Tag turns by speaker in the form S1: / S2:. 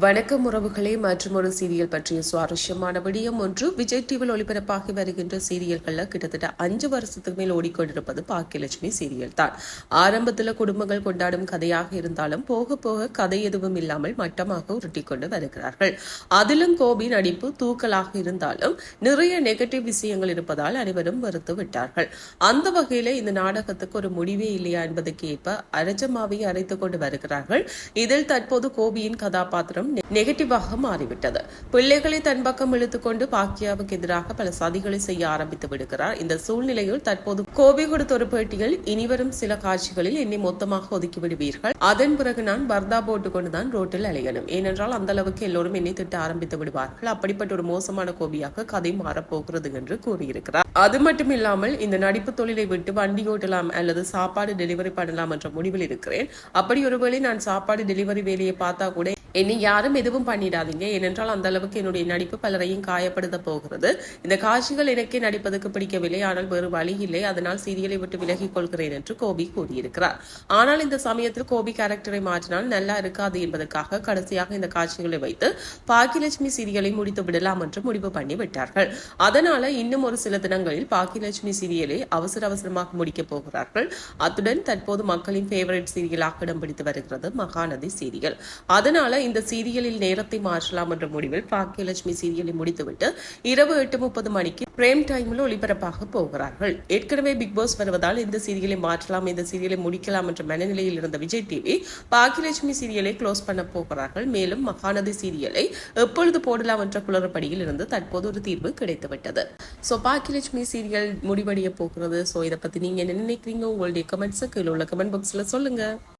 S1: வணக்கம் உறவுகளே மற்றும் ஒரு சீரியல் பற்றிய சுவாரஸ்யமான விடயம் ஒன்று. விஜய் டிவியில் ஒளிபரப்பாகி வருகின்ற சீரியல்களில் கிட்டத்தட்ட அஞ்சு வருஷத்துக்கு மேல் ஓடிக்கொண்டிருப்பது பாக்கியலட்சுமி சீரியல் தான் ஆரம்பத்தில் குடும்பங்கள் கொண்டாடும் கதையாக இருந்தாலும் போக போக கதை எதுவும் இல்லாமல் மட்டமாக உருட்டிக்கொண்டு வருகிறார்கள். அதிலும் கோபி நடிப்பு தூக்கலாக இருந்தாலும் நிறைய நெகட்டிவ் விஷயங்கள் இருப்பதால் அனைவரும் வெறுத்து விட்டார்கள். அந்த வகையில் இந்த நாடகத்துக்கு ஒரு முடிவே இல்லையா என்பதற்கு ஏற்ப அரஜமாவை அரைத்துக் கொண்டு வருகிறார்கள். இதில் தற்போது கோபியின் கதாபாத்திரம் நெகட்டிவாக மாறிவிட்டது. பிள்ளைகளை தன் பக்கம் இழுத்துக்கொண்டு பாக்கியாவுக்கு எதிராக பல சதிகளை செய்ய ஆரம்பித்து விடுகிறார். இந்த சூழ்நிலையில் தற்போது கோபி கொடுத்த ஒரு பேட்டியில் இனிவரும் சில காட்சிகளில் என்னை மொத்தமாக ஒதுக்கி விடுவீர்கள். அதன் பிறகு நான் பர்தா போட்டுக் கொண்டுதான் ரோட்டில் அலையணும். ஏனென்றால் அந்த அளவுக்கு எல்லோரும் என்னை திட்ட ஆரம்பித்து விடுவார்கள். அப்படிப்பட்ட ஒரு மோசமான கோபியாக கதை மாறப்போகிறது என்று கூறியிருக்கிறார். அது மட்டும் இல்லாமல் இந்த நடிப்பு தொழிலை விட்டு வண்டி ஓட்டலாம் அல்லது சாப்பாடு டெலிவரி பண்ணலாம் என்ற முடிவில் இருக்கிறேன். அப்படி ஒருவேளை நான் சாப்பாடு டெலிவரி வேலையை பார்த்தா கூட என்னை யாரும் எதுவும் பண்ணிடாதீங்க. ஏனென்றால் அந்த அளவுக்கு என்னுடைய நடிப்பு பலரையும் காயப்படுத்த போகிறது. இந்த காட்சிகள் எனக்கே நடிப்பதற்கு பிடிக்கவில்லை. ஆனால் வேறு வழி இல்லை. அதனால் சீரியலை விட்டு விலகிக் கொள்கிறேன் என்று கோபி கூறியிருக்கிறார். ஆனால் இந்த சமயத்தில் கோபி கேரக்டரை மாற்றினால் நல்லா இருக்காது என்பதற்காக கடைசியாக இந்த காட்சிகளை வைத்து பாக்கியலட்சுமி சீரியலை முடித்து விடலாம் என்று முடிவு பண்ணி விட்டார்கள். அதனால இன்னும் ஒரு சில தினங்களில் பாக்கியலட்சுமி சீரியலை அவசர அவசரமாக முடிக்கப் போகிறார்கள். அத்துடன் தற்போது மக்களின் ஃபேவரட் சீரியலாக இடம் பிடித்து வருகிறது மகாநதி சீரியல். அதனால இந்த சீரியலில் நேரத்தை மாற்றலாம் என்ற முடிவில் பாக்கியலட்சுமி சீரியலை முடித்துவிட்டு இரவு எட்டு முப்பது மணிக்கு பிரேம் டைமில் ஒளிபரப்பாக போகிறார்கள். ஏற்கனவே பிக் பாஸ் வருவதால் இந்த சீரியலை மாற்றலாம் இந்த சீரியலை முடிக்கலாம் என்ற மனநிலையில் இருந்த விஜய் டிவி பாக்கியலட்சுமி சீரியலை க்ளோஸ் பண்ண போகிறார்கள். மேலும் மகாநதி சீரியலை எப்பொழுது போடலாம் என்ற குளறுபடியில் இருந்து தற்போது ஒரு தீர்வு கிடைத்துவிட்டது. ஸோ பாக்கியலட்சுமி சீரியல் முடிவடைய போகிறது. ஸோ இதை பத்தி நீங்க என்ன நினைக்கிறீங்க? உங்களுடைய கமெண்ட்ஸுக்கு கீழே உள்ள கமெண்ட் பாக்ஸ்ல சொல்லுங்க.